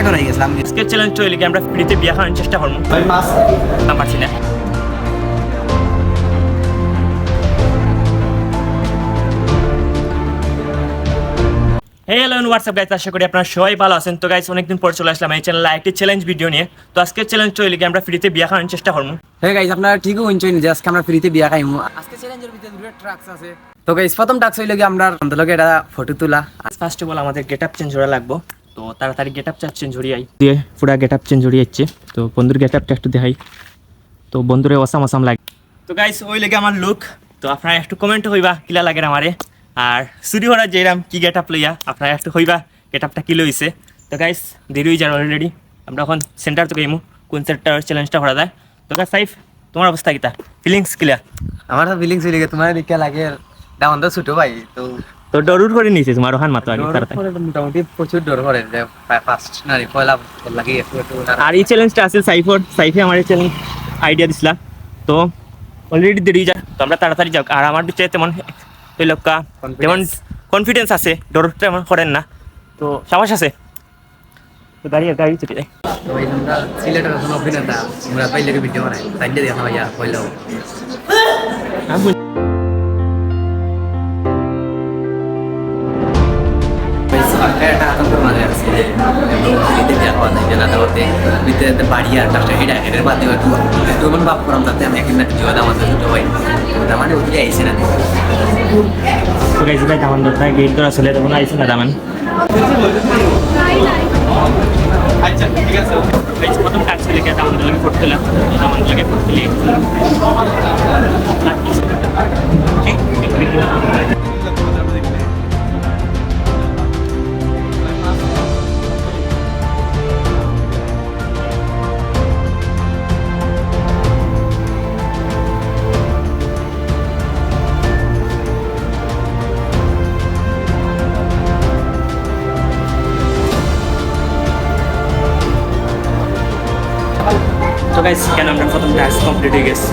প্রথমে ডরাই গেছিলাম। আজকের চ্যালেঞ্জ হইলে কি আমরা ফ্রিতে বিয়া চেষ্টা করব? ভাই মাছ না। পারছি না হ্যালো হোয়াটসঅ্যাপ গাইজ আশা করি আপনারা সবাই ভালো আছেন। তো গাইজ অনেকদিন পর চলে আসলাম এই চ্যানেলে একটি চ্যালেঞ্জ ভিডিও নিয়ে। তো আজকের চ্যালেঞ্জ হইলে কি আমরা ফ্রিতে বিয়া খাওয়ানোর চেষ্টা করব? হ্যাঁ গাইজ আপনারা ঠিকই যে আজকে আমরা ফ্রিতে বিয়া খাইমু। আজকে চ্যালেঞ্জের ভিতরে দুটো ট্রাক্স আছে। তো গাইজ প্রথম টাক্স হইল কি আমরা এটা ফটো তোলা। ফার্স্ট অফ অল আমাদের গেট আপ চেঞ্জ করা লাগবো। তো তাড়াতাড়ি গেট আপ চেঞ্জ আই। দিয়ে পুরা গেট আপ চেঞ্জ করি যাচ্ছে তো বন্ধুর গেট আপটা একটু দেখাই। তো বন্ধুরে অসাম অসাম লাগে। তো গাইস ওই লেগে আমার লুক তো আপনারা একটু কমেন্ট হইবা কিলা লাগে আমারে। আর চুরি হওয়ার যেরাম কি গেট আপ লইয়া, আপনারা একটু হইবা গেট আপটা কি লইছে। তো গাইস দেরি হয়ে যান অলরেডি আমরা এখন সেন্টার তো গেমু কোন সেন্টার চ্যালেঞ্জটা করা যায়। তো গাইস সাইফ তোমার অবস্থা কিতা? ফিলিংস কিলা আমার ফিলিংস হইলে তোমার দিকে লাগে। দাম তো ছোট ভাই, তো তো ডরুর করে নিয়েছে তোমার ওখান মাত্র আগে তাড়াতাড়ি। মোটামুটি প্রচুর ডর করে যে ফার্স্ট না রে পয়লা লাগে আর এই চ্যালেঞ্জটা আছে সাইফর সাইফে আমার চ্যালেঞ্জ আইডিয়া দিছিলা। তো অলরেডি দেরি যা তো আমরা তাড়াতাড়ি যাও। আর আমার ভিতরে তেমন ওই লোকা যেমন কনফিডেন্স আছে ডর তেমন করেন না। তো সাহস আছে। তো গাড়ি গাড়ি চলে যায় তো এই আমরা সিলেটের অভিনেতা আমরা পাইলে ভিডিও বানাই। তাই দিয়ে দেখা ভাইয়া পয়লাও একটা আতঙ্ক মাঝে আছে ভিতরে বিয়া খাওয়া যায় জানা দাওয়াতে ভিতরে বাড়ি আর টাকা হেডা হেডের বাদ দিয়ে একটু একটু মন বাপ করাম তাতে আমি একদিন জিও দাম আছে ছোট ভাই। তার মানে উঠে আইছে না। দামান দরকার গেট ধরা চলে তখন আইসে না দামান আচ্ছা ঠিক আছে। প্রথম কাজ ছিল গাইস কেন আমরা প্রথম টাস্ক কমপ্লিট হয়ে গেছে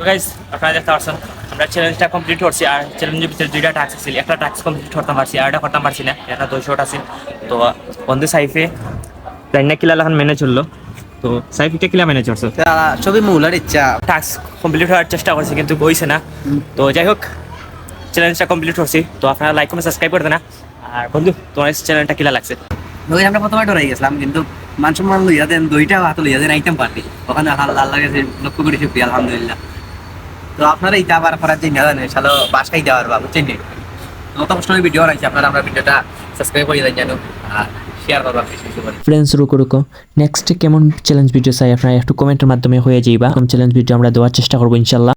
তো গাইস আপনারা দেখতে পাচ্ছেন আমরা চ্যালেঞ্জটা কমপ্লিট করছি আর চ্যালেঞ্জের ভিতরে দুইটা টাস্ক ছিল একটা টাস্ক কমপ্লিট করতে পারছি আর একটা করতে পারছি না এটা তো বন্ধু সাইফে কিলা লাখান মেনে চলল তো সাইফিটা কিলা মেনে চলছো সবই মৌলার ইচ্ছা। টাস্ক কমপ্লিট হওয়ার চেষ্টা করছি কিন্তু না। তো যাই হোক চ্যালেঞ্জটা কমপ্লিট করছি। তো আপনারা লাইক কমেন্ট সাবস্ক্রাইব করে দেন আর বন্ধু তোমার চ্যানেলটা কিলা লাগছে? ওই আমরা প্রথমে ডরাই গেছিলাম কিন্তু মান সম্মান লইয়া দেন দুইটা হাত লইয়া দেন আইটেম পার্টি ওখানে আল্লাহ গেছে লক্ষ্য করেছি প্রিয় আলহামদুলিল্লাহ। তো আপনারা ইটা আবার করার জন্য জানেন শালো বাসায় দেওয়ার বা বুঝছেন? নতুন সময় ভিডিও বানাইছি, আপনারা আমরা ভিডিওটা সাবস্ক্রাইব করে দেন জানো আর ফ্রেন্ডস রুকো রুকো। নেক্সট কেমন চ্যালেঞ্জ ভিডিও চাই আপনারা একটু কমেন্টের মাধ্যমে হয়ে যাইবা। চ্যালেঞ্জ ভিডিও আমরা দেওয়ার চেষ্টা করব ইনশাল্লাহ